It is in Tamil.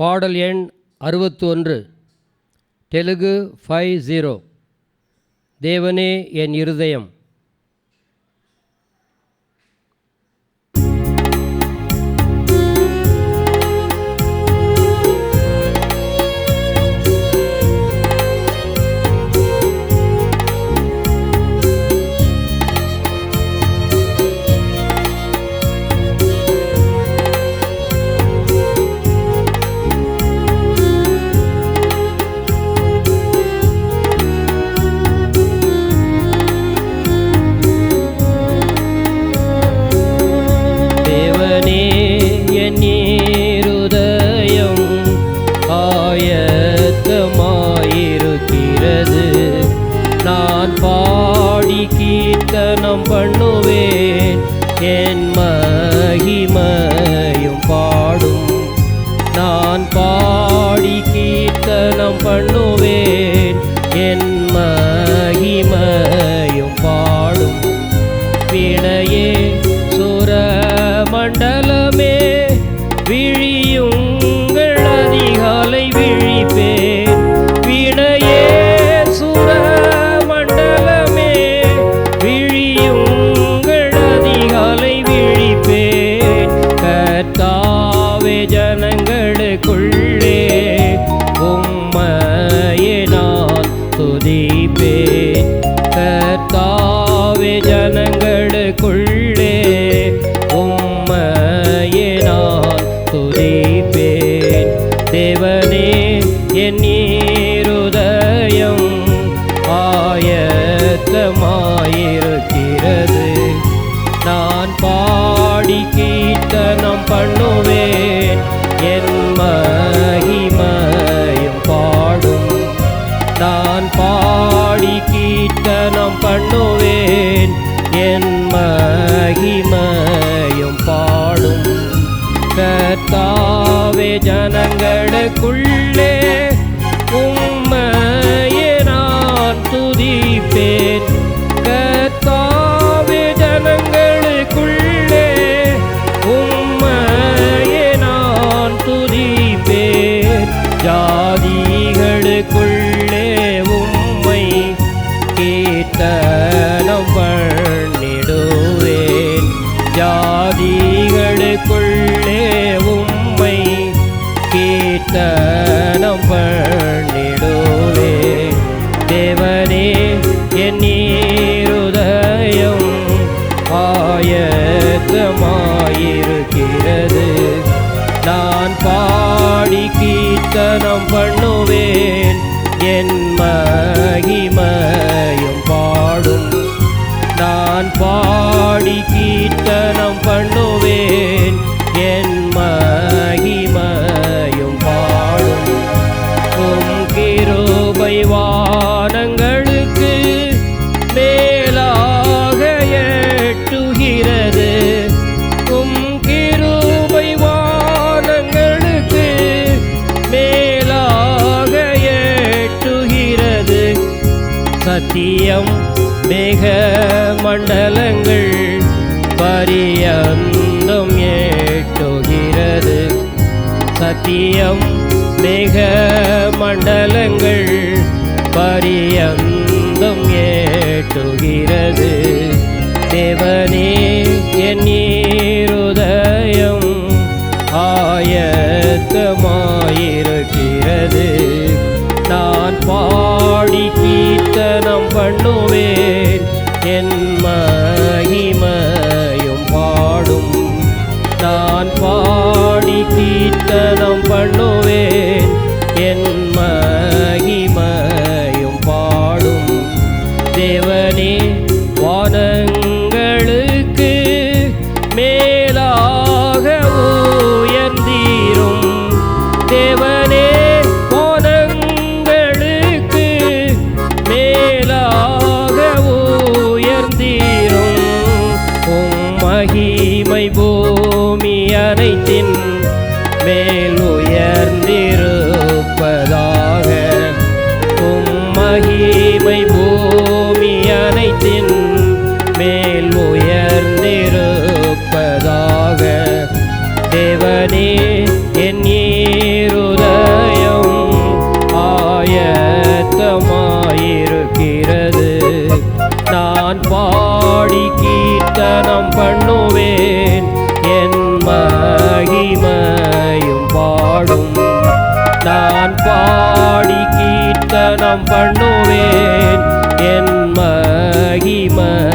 பாடல் எண் அறுபத்தி ஒன்று தெலுங்கு ஃபைவ் ஜீரோ. தேவனே என் இருதயம் கீர்த்தனம் பண்ணுவேன். என் மகிமையும் பாடும். நான் பாடி கீர்த்தனம் பண்ணுவேன். என் மகிமையும் பாடும். வினையே சுர மண்டலமே விழியுங்கள் அதிகாலை கொள்ளே உம்மையே நான் துதிப்பேன். தேவனே என் நீருதயம் ஆயத்தமாயிருக்கிறது கர்த்தாவே ஜனங்களுக்குள்ளே உம்மையே நான் துதிப்பேன். கர்த்தா கீர்த்தனம் பண்ணிடுவே தேவனே என் நீருதயம் ஆயத்தமாயிருக்கிறது. நான் பாடி கீர்த்தனம் பண்ணுவேன். என் மகிமையும் பாடும். நான் பாடி கீர்த்த சத்தியம் மிக மண்டலங்கள் பரியந்தம் ஏட்டுகிறது சத்தியம் மிக மண்டலங்கள் பரியந்தம் ஏட்டுகிறது தேவனே என் மகிமை பூமி அனைத்தின் மேலுயர்ந்திரு. மகிமையும் பாடும். நான் பாடி கீர்த்தனம் பண்ணுவேன். என் மகிமை